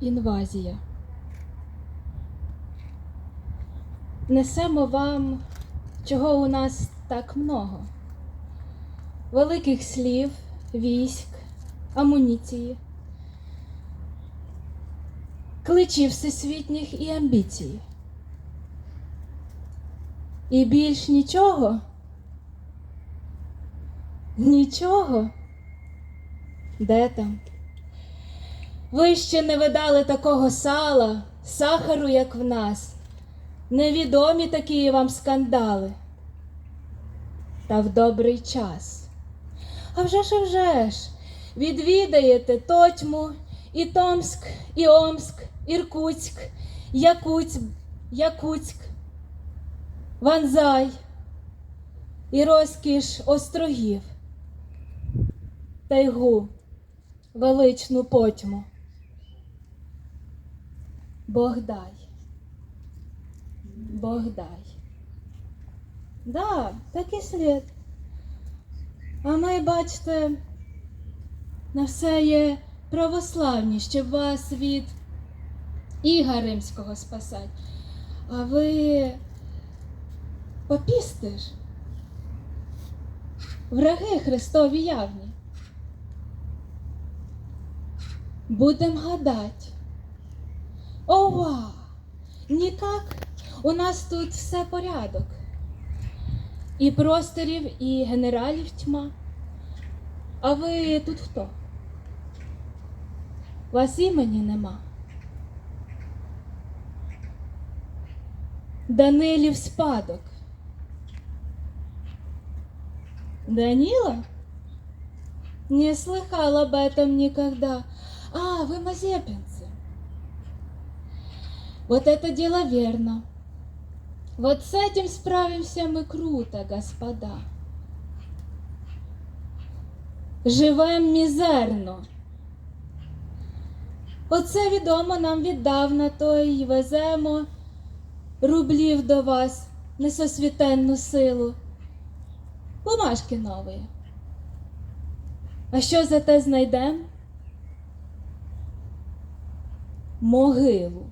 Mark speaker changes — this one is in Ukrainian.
Speaker 1: інвазія. Несемо вам, чого у нас так много. Великих слів, військ, амуніції, кличів всесвітніх і амбіцій. І більш нічого? Нічого? Де там? Ви ще не видали такого сала, сахару, як в нас. Невідомі такі вам скандали. Та в добрий час. А вже ж, а вже ж, відвідаєте Тотьму, і Томськ, і Омськ, Іркутськ, Якуць, Якутськ, Ванзай і розкіш острогів, тайгу, величну потьму. Бог дай. Бог дай. Да, так і слід. А ми, бачите, на все є православні, щоб вас від Іга Римського спасати. А ви попісти ж. Враги Христові явні. Будем гадать. Ова! Нікак. У нас тут все порядок. І просторів, і генералів тьма. А ви тут хто? Вас імені нема. Данилів спадок. Данила? Не слыхал об этом никогда. А, вы мазепинцы. Вот это дело верно. Вот с этим справимся мы круто, господа. Живем мізерно. Оце відомо нам віддавна, то й веземо рублів до вас несосвітенну силу. Бумажки нові. А що за те знайдем? Могилу.